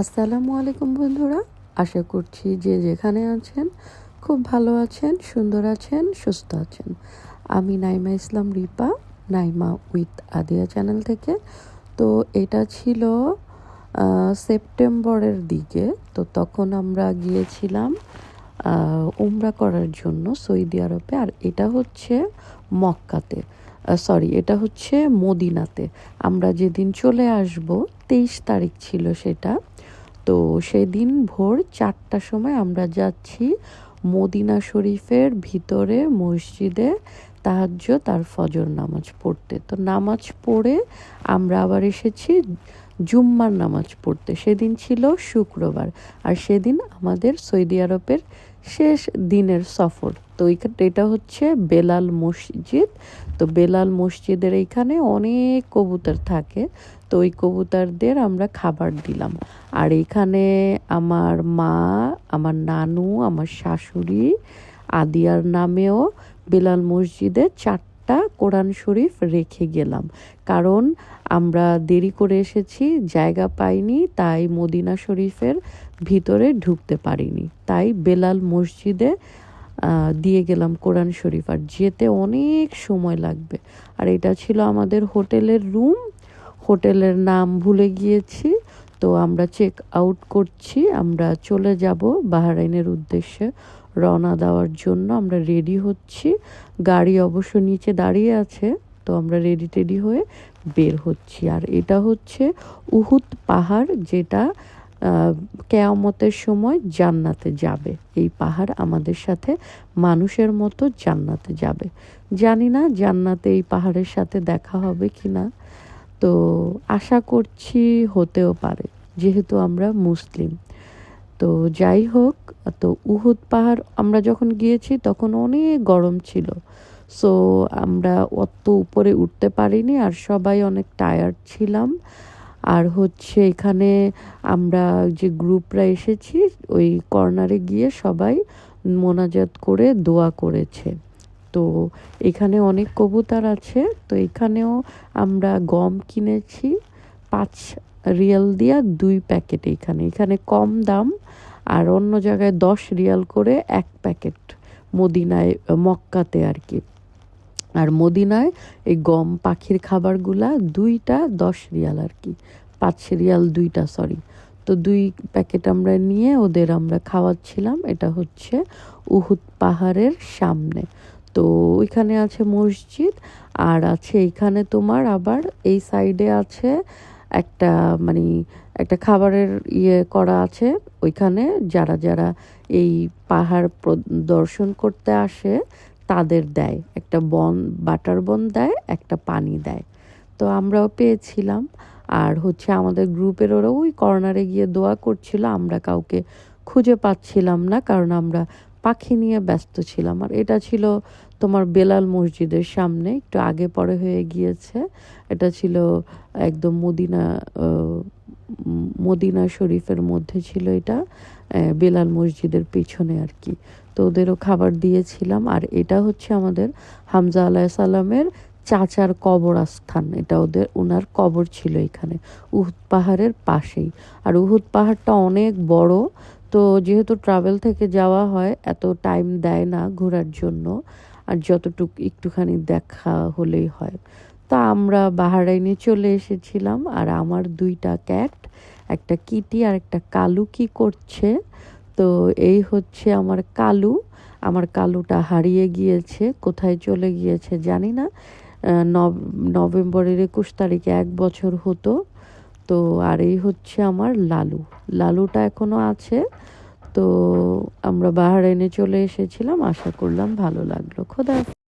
আসসালামু আলাইকুম বন্ধুরা, আশা করছি যে যেখানে আছেন খুব ভালো আছেন, সুন্দর আছেন, সুস্থ আছেন। আমি নাইমা ইসলাম রিপা, নাইমা উইথ আদিয়া চ্যানেল থেকে। তো এটা ছিল সেপ্টেম্বরের দিকে। তো তখন আমরা গিয়েছিলাম উমরা করার জন্য সৌদি আরবে। আর এটা হচ্ছে মক্কাতে সরি এটা হচ্ছে মদিনাতে। আমরা যেদিন চলে আসব, তেইশ তারিখ ছিল সেটা। তো সেদিন ভোর চারটার সময় আমরা যাচ্ছি মদিনা শরীফের ভিতরে মসজিদে তাহাজ্য তার ফজর নামাজ পড়তে। তো নামাজ পড়ে আমরা আবার এসেছি জুম্মার নামাজ পড়তে। সেদিন ছিল শুক্রবার আর সেদিন আমাদের সৌদি আরবের শেষ দিনের সফর। তো এটা হচ্ছে বেলাল মসজিদ। তো বেলাল মসজিদের এইখানে অনেক কবুতর থাকে। তো ওই কবুতরদের আমরা খাবার দিলাম। আর এইখানে আমার মা, আমার নানু, আমার শাশুড়ি, আদিয়ার নামেও বেলাল মসজিদে চারটা কোরআন শরীফ রেখে গেলাম। কারণ আমরা দেরি করে এসেছি, জায়গা পাইনি, তাই মদিনা শরীফের ভিতরে ঢুকতে পারিনি। তাই বেলাল মসজিদে দিয়ে গেলাম কোরআন শরীফ। আর যেতে অনেক সময় লাগবে। আর এটা ছিল আমাদের হোটেলের রুম। হোটেলের নাম ভুলে গিয়েছি। তো আমরা চেক আউট করছি, আমরা চলে যাব বাহরাইনের উদ্দেশ্যে রওনা দেওয়ার জন্য। আমরা রেডি হচ্ছি, গাড়ি অবশ্য নিচে দাঁড়িয়ে আছে, তো আমরা রেডি টেডি হয়ে বের হচ্ছি। আর এটা হচ্ছে উহুদ পাহাড় যেটা কেয়ামতের সময় জান্নাতে যাবে। এই পাহাড় আমাদের সাথে মানুষের মতো জান্নাতে যাবে। জানি না জান্নাতে এই পাহাড়ের সাথে দেখা হবে কি না তো আশা করছি হতেও পারে, যেহেতু আমরা মুসলিম। তো যাই হোক, তো উহুদ পাহাড় আমরা যখন গিয়েছি তখন অনেক গরম ছিল। সো আমরা অত উপরে উঠতে পারিনি আর সবাই অনেক টায়ার্ড ছিলাম। আর হচ্ছে এখানে আমরা যে গ্রুপরা এসেছি, ওই কর্নারে গিয়ে সবাই মোনাজাত করে দোয়া করেছে। তো এখানে অনেক কবুতর আছে। তো এখানেও আমরা গম কিনেছি, পাঁচ রিয়াল দিয়া দুই প্যাকেট এখানে। এখানে কম দাম, আর অন্য জায়গায় দশ রিয়াল করে এক প্যাকেট মদিনায়, মক্কাতে আর কি। আর মদিনায় এই গম পাখির খাবারগুলা দুইটা দশ রিয়াল আর কি। পাঁচ রিয়াল দুইটা সরি তো দুই প্যাকেট আমরা নিয়ে ওদের আমরা খাওয়াচ্ছিলাম। এটা হচ্ছে উহুদ পাহাড়ের সামনে। তো ওইখানে আছে মসজিদ, আর আছে এইখানে তোমার আবার এই সাইডে আছে একটা মানে একটা খাবারের ইয়ে করা আছে। ওইখানে যারা যারা এই পাহাড় দর্শন করতে আসে তাদের দেয়। একটা বন, বাটার বন দেয়, একটা পানি দেয়। তো আমরাও পেয়েছিলাম। আর হচ্ছে আমাদের গ্রুপের ওরা ওই কর্নারে গিয়ে দোয়া করছিল, আমরা কাউকে খুঁজে পাচ্ছিলাম না, কারণ আমরা পাখি নিয়ে ব্যস্ত ছিলাম আর এটা ছিল তোমার বেলাল মসজিদের সামনে, একটু আগে পরে হয়ে গিয়েছে। এটা ছিল একদম মদিনা মদিনা শরীফের মধ্যে ছিল এটা বেলাল মসজিদের পেছনে আর কি। তো ওদেরও খাবার দিয়েছিলাম আর এটা হচ্ছে আমাদের হামজা আলাহ সাল্লামের চাচার কবরস্থান। এটা ওদের ওনার কবর ছিল এখানে, উহুদ পাহাড়ের পাশেই। আর উহুদ পাহাড়টা অনেক বড় তো যেহেতু ট্রাভেল থেকে যাওয়া হয়, এত টাইম দেয় না ঘোরার জন্য আর যতটুক একটুখানি দেখা হলেই হয়। তা আমরা বাহারাইনে চলে এসেছিলাম আর আমার দুইটা ক্যাট একটা কিটি আর একটা কালু কি করছে? তো এই হচ্ছে আমার কালু। আমার কালুটা হারিয়ে গিয়েছে, কোথায় চলে গিয়েছে জানি না। নভেম্বরের একুশ তারিখে এক বছর হতো। তো আর এই হচ্ছে আমার লালু। লালুটা এখনও আছে, তো আমরা বাহারাইনে চলে এসেছিলাম। আশা করলাম ভালো লাগল। খোদা।